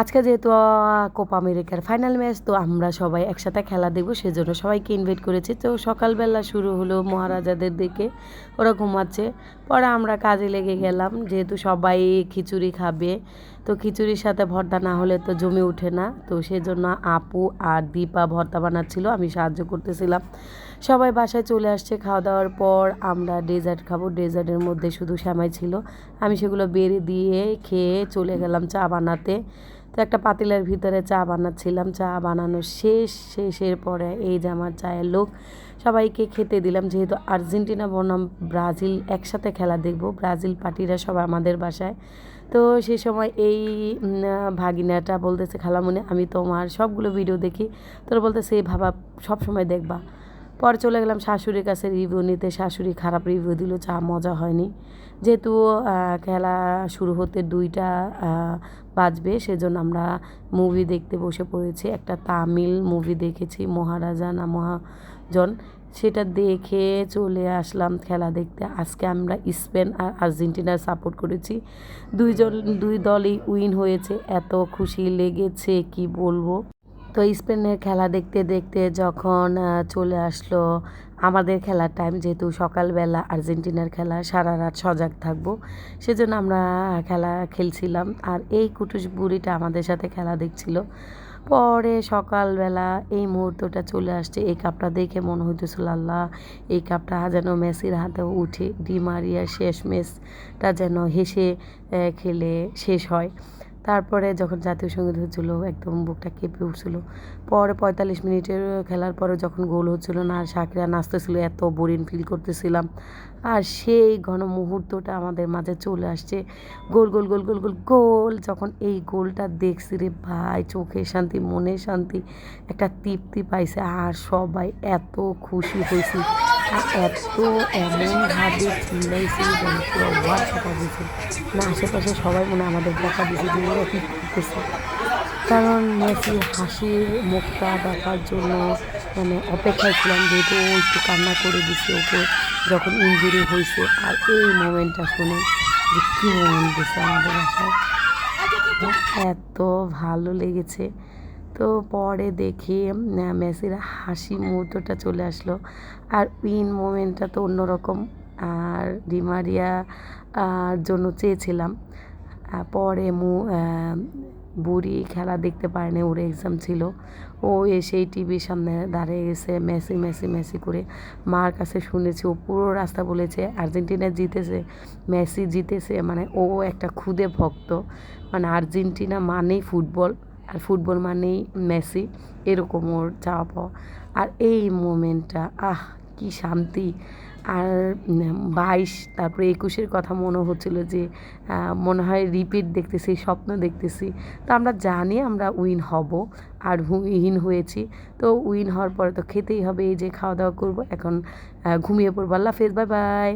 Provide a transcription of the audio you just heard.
আজকে যেহেতু কোপা আমেরিকার ফাইনাল ম্যাচ তো আমরা সবাই একসাথে খেলা দেখব, সেজন্য সবাইকে ইনভাইট করেছি। তো সকালবেলা শুরু হলো মহারাজাদের দিকে ওরা ঘুমাচ্ছে পরে আমরা কাজে লেগে গেলাম, যেহেতু সবাই খিচুড়ি খাবে, তো খিচুড়ির সাথে ভর্তা না হলে তো জমে ওঠে না। তো সেজন্য আপু আর দীপা ভর্তা বানাচ্ছিল, আমি সাহায্য করতেছিলাম। সবাই বাসায় চলে আসছে খাওয়া দাওয়ার পর আমরা ডেজার্ট খাব। ডেজার্টের মধ্যে শুধু শ্যামাই ছিল। আমি সেগুলো বেড়ে দিয়ে খেয়ে চলে গেলাম চা বানাতে। তো একটা পাতিলের ভিতরে চা বানাচ্ছিলাম। চা বানানো শেষ, শেষের পরে এই যে আমার চায়ের লোক, সবাইকে খেতে দিলাম। যেহেতু আর্জেন্টিনা, বনাম, ব্রাজিল একসাথে খেলা দেখব। ব্রাজিল পার্টিরা সবাই আমাদের বাসায়। তো সেই সময় এই ভাগিনাটা বলতেছে, খালামুনি, আমি তোমার সবগুলো ভিডিও দেখি। তোর বলতেছে এই ভাবা সব সময় দেখবা। পরে চলে গেলাম শাশুড়ির কাছে রিভিউ নিতে। শাশুড়ি খারাপ রিভিউ দিল, চা মজা হয়নি। যেহেতু খেলা শুরু হতে দুইটা বাজবে, সেজন্য আমরা মুভি দেখতে বসে পড়েছি। একটা তামিল মুভি দেখেছি, মহারাজা না মহাজন। সেটা দেখে চলে আসলাম খেলা দেখতে। আজকে আমরা স্পেন আর আর্জেন্টিনার সাপোর্ট করেছি। দুইজন, দুই দলই উইন হয়েছে। এত খুশি লেগেছে, কি বলব? তো স্পেনের খেলা দেখতে দেখতে যখন চলে আসলো, আমাদের খেলার টাইম যেহেতু সকালবেলা আর্জেন্টিনার খেলা, সারা রাত সজাগ থাকব, সেজন্য আমরা খেলা খেলছিলাম। আর এই কুটুস বুড়িটা আমাদের সাথে খেলা দেখছিল। পরে সকালবেলা এই মুহূর্তটা চলে আসছে, এই কাপটা দেখে মনে হইতেছিল, আল্লাহ, এই কাপটা যেন মেসির হাতে উঠে, ডি মারিয়ার শেষ ম্যাচটা যেন হেসে খেলে শেষ হয়। তারপরে যখন জাতীয় সংগীত হচ্ছিল, একদম বুকটা কেঁপে উঠছিল। পরে পঁয়তাল্লিশ মিনিটের খেলার পরে যখন গোল হচ্ছিল, না আর সাকিরা নাচতেছিল, এত বোরিং ফিল করতেছিলাম। আর সেই ঘন মুহূর্তটা আমাদের মাঝে চলে আসছে। গোল গোল গোল গোল গোল গোল, যখন এই গোলটা দেখছি রে ভাই, চোখে শান্তি, মনে শান্তি, একটা তৃপ্তি পাইছে। আর সবাই এত খুশি হয়েছি। এত এমনভাবে চিল্লাইছি যেন পুরো ওয়ার্ড দিয়েছে না। আশেপাশে সবাই মনে আমাদের বকা দিয়েছে যে ওরা করতেছে। কারণ মেসির হাসির মুখটা দেখার জন্য মানে অপেক্ষায় ছিলাম, যেহেতু ও একটু কান্না করে দিছে ওকে যখন ইঞ্জুরি হয়েছে। আর এই মোমেন্টটা শুনে যে কী মোমেন্ট দিছে আমাদের বাসায়। এত ভালো লেগেছে। তো পরে দেখি মেসির হাসি মুহূর্তটা চলে আসলো। আর উইন মোমেন্টটা তো অন্যরকম। আর ডিমারিয়া জন্য চেয়েছিলাম। পরে মু বুড়ি খেলা দেখতে পারেনি, ওর এক্সাম ছিল। ও এসেই টিভির সামনে দাঁড়িয়ে গেছে, মেসি মেসি মেসি করে। মার কাছে শুনেছি, ও পুরো রাস্তা বলেছে, আর্জেন্টিনা জিতেছে, মেসি জিতেছে। মানে ও একটা খুদে ভক্ত। মানে আর্জেন্টিনা মানেই ফুটবল। আর ফুটবল মানেই মেসি, এরকম ওর চাওয়া পাওয়া। আর এই মোমেন্টটা, আহ, কি শান্তি। আর বাইশ, তারপরে একুশের কথা মনে হচ্ছিল যে মনে হয় রিপিট দেখতেছি, স্বপ্ন দেখতেছি। তো আমরা জানি আমরা উইন হব, আর উইন হয়েছি। তো উইন হওয়ার পরে তো খেতেই হবে, এই যে খাওয়া দাওয়া করব, এখন ঘুমিয়ে পড়ব। আল্লাহ হাফেজ, বাই বাই।